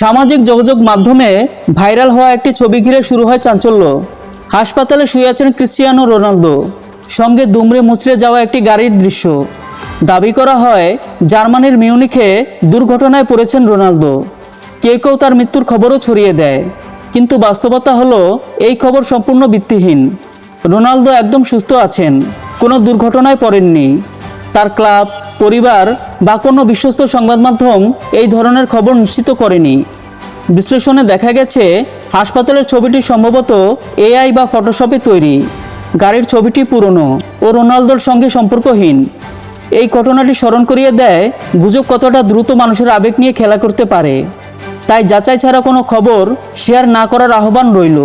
সামাজিক যোগাযোগ মাধ্যমে ভাইরাল হওয়া একটি ছবি ঘিরে শুরু হয় চাঞ্চল্য। হাসপাতালে শুয়ে আছেন ক্রিশ্চিয়ানো রোনালদো। সঙ্গে দুমড়ে মুচড়ে যাওয়া একটি গাড়ির দৃশ্য। দাবি করা হয়, জার্মানির মিউনিখে দুর্ঘটনায় পড়েছেন রোনালদো। কেউ কেউ তার মৃত্যুর খবরও ছড়িয়ে দেয়। কিন্তু বাস্তবতা হলো, এই খবর সম্পূর্ণ ভিত্তিহীন। রোনালদো একদম সুস্থ আছেন, কোনো দুর্ঘটনায় পড়েননি। তার ক্লাব পরিবার বা কোনো বিশ্বস্ত সংবাদ মাধ্যম এই ধরনের খবর নিশ্চিত করেনি। বিশ্লেষণে দেখা গেছে, হাসপাতালের ছবিটি সম্ভবত এআই বা ফটোশপে তৈরি। গাড়ির ছবিটি পুরনো ও রোনালদোর সঙ্গে সম্পর্কহীন। এই ঘটনাটি স্মরণ করিয়ে দেয়, গুজব কতটা দ্রুত মানুষের আবেগ নিয়ে খেলা করতে পারে। তাই যাচাই ছাড়া কোনো খবর শেয়ার না করার আহ্বান রইল।